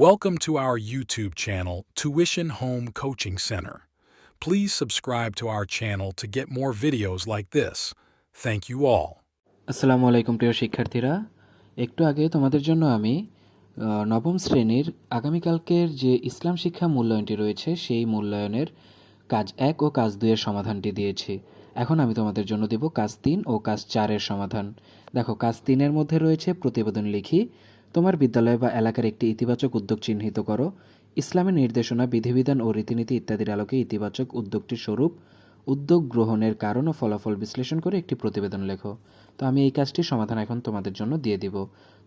Welcome to our YouTube channel, Tuition Home Coaching Center. Please subscribe to our channel to get more videos like this. Thank you all. আসসালামু আলাইকুম প্রিয় শিক্ষার্থীরা একটু আগে তোমাদের জন্য আমি আহ, নবম শ্রেণির আগামীকালকের যে ইসলাম শিক্ষা মূল্যায়নটি রয়েছে সেই মূল্যায়নের কাজ এক ও কাজ দুইয়ের সমাধানটি দিয়েছি এখন আমি তোমাদের জন্য দেব কাজ তিন ও কাজ চারের সমাধান দেখো কাজ তিনের মধ্যে রয়েছে প্রতিবেদন লিখি তোমার বিদ্যালয় বা এলাকার একটি ইতিবাচক উদ্যোগ চিহ্নিত করো। ইসলামের নির্দেশনা, বিধিবিধান ও রীতিনীতি ইত্যাদির আলোকে ইতিবাচক উদ্যোগটির স্বরূপ উদ্যোগ গ্রহণের কারণ ও ফলাফল বিশ্লেষণ করে একটি প্রতিবেদন লেখো। তো আমি এই কাজটির সমাধান এখন তোমাদের জন্য দিয়ে দিব।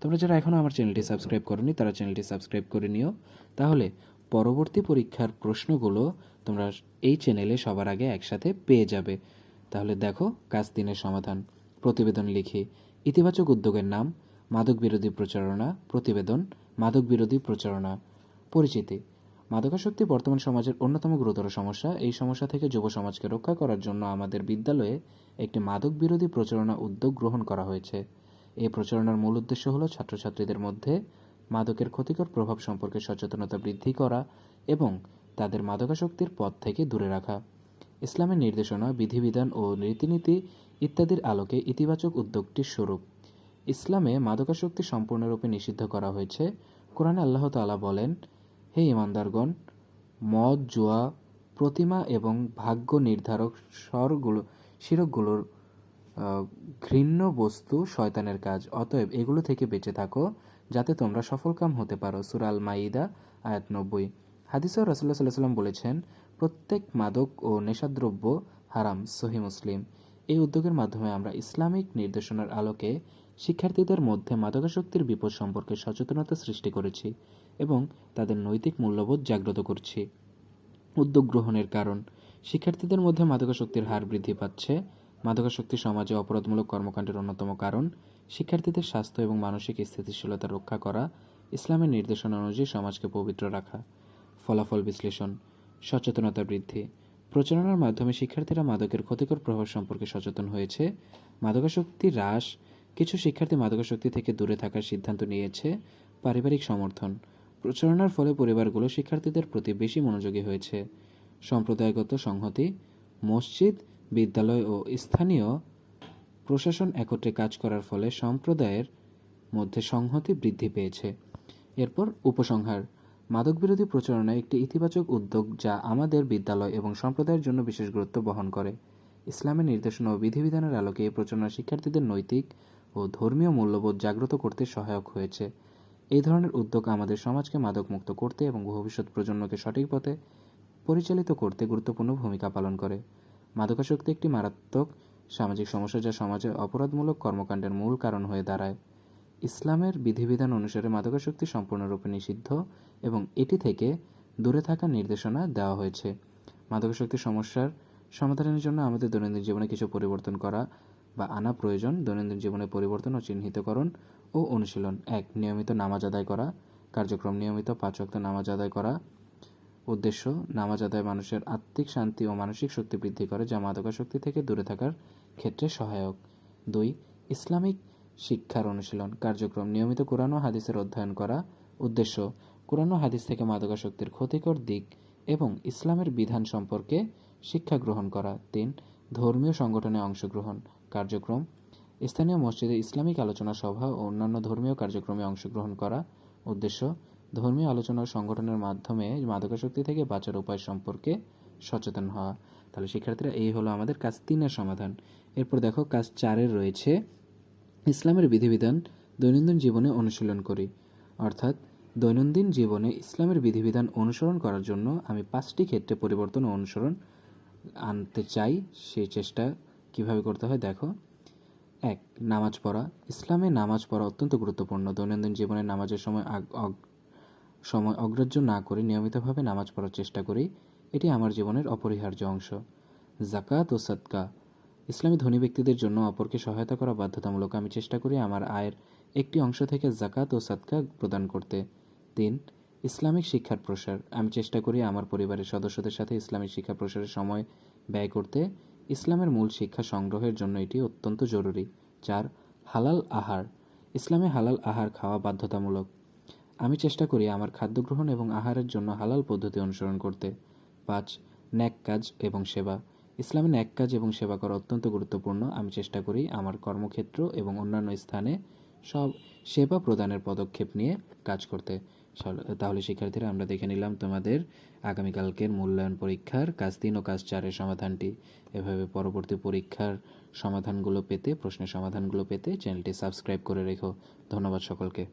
তোমরা যারা এখনও আমার চ্যানেলটি সাবস্ক্রাইব করনি, তারা চ্যানেলটি সাবস্ক্রাইব করে নিও। তাহলে পরবর্তী পরীক্ষার প্রশ্নগুলো তোমরা এই চ্যানেলে সবার আগে একসাথে পেয়ে যাবে। তাহলে দেখো, কাজ দিনের সমাধান। প্রতিবেদন লিখি। ইতিবাচক উদ্যোগের নাম মাদক বিরোধী প্রচারণা, প্রতিবেদন মাদক বিরোধী প্রচারণা। পরিচিতি। মাদকাসক্তি বর্তমান সমাজের অন্যতম গুরুতর সমস্যা। এই সমস্যা থেকে যুব সমাজকে রক্ষা করার জন্য আমাদের বিদ্যালয়ে একটি মাদক বিরোধী প্রচারণা উদ্যোগ গ্রহণ করা হয়েছে। এই প্রচারণার মূল উদ্দেশ্য হল ছাত্রছাত্রীদের মধ্যে মাদকের ক্ষতিকর প্রভাব সম্পর্কে সচেতনতা বৃদ্ধি করা এবং তাদের মাদকাসক্তির পথ থেকে দূরে রাখা। ইসলামের নির্দেশনা, বিধিবিধান ও রীতিনীতি ইত্যাদির আলোকে ইতিবাচক উদ্যোগটির স্বরূপ। ইসলামে মাদকাসক্তি সম্পূর্ণরূপে নিষিদ্ধ করা হয়েছে। কোরআনে আল্লাহ তালা বলেন, হে ইমানদারগণ মদ, জুয়া, প্রতিমা এবং ভাগ্য নির্ধারক স্বরগুলো, শিরকগুলোর ঘৃণ্য বস্তু শয়তানের কাজ। অতএব এগুলো থেকে বেঁচে থাকো, যাতে তোমরা সফলকাম হতে পারো। সুরাল মাইদা আয়াত নব্বই। হাদিসেও রাসুল্লাহ সাল্লাহ সাল্লাম বলেছেন, প্রত্যেক মাদক ও নেশাদ্রব্য হারাম। সহি মুসলিম। এই উদ্যোগের মাধ্যমে আমরা ইসলামিক নির্দেশনার আলোকে শিক্ষার্থীদের মধ্যে মাদকাসক্তির বিপদ সম্পর্কে সচেতনতা সৃষ্টি করেছি এবং তাদের নৈতিক মূল্যবোধ জাগ্রত করছি। উদ্যোগ গ্রহণের কারণ, শিক্ষার্থীদের মধ্যে মাদকাসক্তির হার বৃদ্ধি পাচ্ছে। মাদকাসক্তি সমাজে অপরাধমূলক কর্মকাণ্ডের অন্যতম কারণ, শিক্ষার্থীদের স্বাস্থ্য এবং মানসিক স্থিতিশীলতা রক্ষা করা, ইসলামের নির্দেশনা অনুযায়ী সমাজকে পবিত্র রাখা। ফলাফল বিশ্লেষণ, সচেতনতা বৃদ্ধি। প্রচারণার মাধ্যমে শিক্ষার্থীরা মাদকের ক্ষতিকর প্রভাব সম্পর্কে সচেতন হয়েছে। মাদকাসক্তি হ্রাস কিছু শিক্ষার্থী মাদকাসক্তি থেকে দূরে থাকার সিদ্ধান্ত নিয়েছে পারিবারিক সমর্থন। প্রচারণার ফলে পরিবারগুলো শিক্ষার্থীদের প্রতি বেশি মনোযোগী হয়েছে। সম্প্রদায়গত সংহতি, মসজিদ, বিদ্যালয় ও স্থানীয় প্রশাসন একত্রে কাজ করার ফলে সম্প্রদায়ের মধ্যে সংহতি বৃদ্ধি পেয়েছে। এরপর উপসংহার মাদক বিরোধী প্রচারণা একটি ইতিবাচক উদ্যোগ যা আমাদের বিদ্যালয় এবং সম্প্রদায়ের জন্য বিশেষ গুরুত্ব বহন করে। ইসলামের নির্দেশনা ও বিধিবিধানের আলোকে এই প্রচারণা শিক্ষার্থীদের নৈতিক ও ধর্মীয় মূল্যবোধ জাগ্রত করতে সহায়ক হয়েছে। এই ধরনের উদ্যোগ আমাদের সমাজকে মাদকমুক্ত করতে এবং ভবিষ্যৎ প্রজন্মকে সঠিক পথে পরিচালিত করতে গুরুত্বপূর্ণ ভূমিকা পালন করে। মাদকাসক্তি একটি মারাত্মক সামাজিক সমস্যা যা সমাজে অপরাধমূলক কর্মকাণ্ডের মূল কারণ হয়ে দাঁড়ায়। ইসলামের বিধিবিধান অনুসারে মাদকাসক্তি সম্পূর্ণরূপে নিষিদ্ধ এবং এটি থেকে দূরে থাকার নির্দেশনা দেওয়া হয়েছে। মাদকাসক্তি সমস্যার সমাধানের জন্য আমাদের দৈনন্দিন জীবনে কিছু পরিবর্তন করা বা আনা প্রয়োজন, দৈনন্দিন জীবনে পরিবর্তন ও চিহ্নিতকরণ ও অনুশীলন। এক, নিয়মিত নামাজ আদায় করা। কার্যক্রম নিয়মিত পাঁচ ওয়াক্ত নামাজ আদায় করা। উদ্দেশ্য, নামাজ আদায় মানুষের আত্মিক শান্তি ও মানসিক শক্তি বৃদ্ধি করে, যা মাদকাসক্তি থেকে দূরে থাকার ক্ষেত্রে সহায়ক। দুই, ইসলামিক শিক্ষার অনুশীলন। কার্যক্রম নিয়মিত কোরআন ও হাদিসের অধ্যয়ন করা। উদ্দেশ্য, কোরআন ও হাদিস থেকে মাদকাসক্তির ক্ষতিকর দিক এবং ইসলামের বিধান সম্পর্কে শিক্ষা গ্রহণ করা। তিন, ধর্মীয় সংগঠনে অংশগ্রহণ। কার্যক্রম। স্থানীয় মসজিদে ইসলামিক আলোচনা সভা ও অন্যান্য ধর্মীয় কার্যক্রমে অংশগ্রহণ করা। উদ্দেশ্য, ধর্মীয় আলোচনা সংগঠনের মাধ্যমে মাদকাসক্তি থেকে বাঁচার উপায় সম্পর্কে সচেতন হওয়া। তাহলে শিক্ষার্থীরা, এই হলো আমাদের কাজ তিনের সমাধান। এরপর দেখো, কাজ চারের রয়েছে। ইসলামের বিধিবিধান দৈনন্দিন জীবনে অনুশীলন করি। অর্থাৎ, দৈনন্দিন জীবনে ইসলামের বিধিবিধান অনুসরণ করার জন্য আমি পাঁচটি ক্ষেত্রে পরিবর্তন অনুসরণ আনতে চাই। সেই চেষ্টা কীভাবে করতে হয় দেখো। এক, নামাজ পড়া। ইসলামে নামাজ পড়া অত্যন্ত গুরুত্বপূর্ণ। দৈনন্দিন জীবনে নামাজের সময় সময় অগ্রাহ্য না করে নিয়মিতভাবে নামাজ পড়ার চেষ্টা করি। এটি আমার জীবনের অপরিহার্য অংশ। জাকাত ও সদকা। ইসলামী ধনী ব্যক্তিদের জন্য অপরকে সহায়তা করা বাধ্যতামূলক। আমি চেষ্টা করি আমার আয়ের একটি অংশ থেকে জাকাত ও সদকা প্রদান করতে। তিন, ইসলামিক শিক্ষার প্রসার। আমি চেষ্টা করি আমার পরিবারের সদস্যদের সাথে ইসলামিক শিক্ষা প্রসারের সময় ব্যয় করতে। ইসলামের মূল শিক্ষা সংগ্রহের জন্য এটি অত্যন্ত জরুরি চার হালাল আহার, ইসলামে হালাল আহার খাওয়া বাধ্যতামূলক। আমি চেষ্টা করি আমার খাদ্য গ্রহণ এবং আহারের জন্য হালাল পদ্ধতি অনুসরণ করতে। পাঁচ, ন্যাক কাজ এবং সেবা। ইসলামে ন্যাক কাজ এবং সেবা করা অত্যন্ত গুরুত্বপূর্ণ। আমি চেষ্টা করি আমার কর্মক্ষেত্র এবং অন্যান্য স্থানে সব সেবা প্রদানের পদক্ষেপ নিয়ে কাজ করতে। তাহলে শিক্ষার্থীরা, আমরা দেখে নিলাম তোমাদের আগামীকালকের মূল্যায়ন পরীক্ষার কাজ তিন ও কাজ চারের সমাধানটি। এভাবে পরবর্তী পরীক্ষার সমাধানগুলো পেতে, প্রশ্নের সমাধানগুলো পেতে চ্যানেলটি সাবস্ক্রাইব করে রেখো। ধন্যবাদ সকলকে।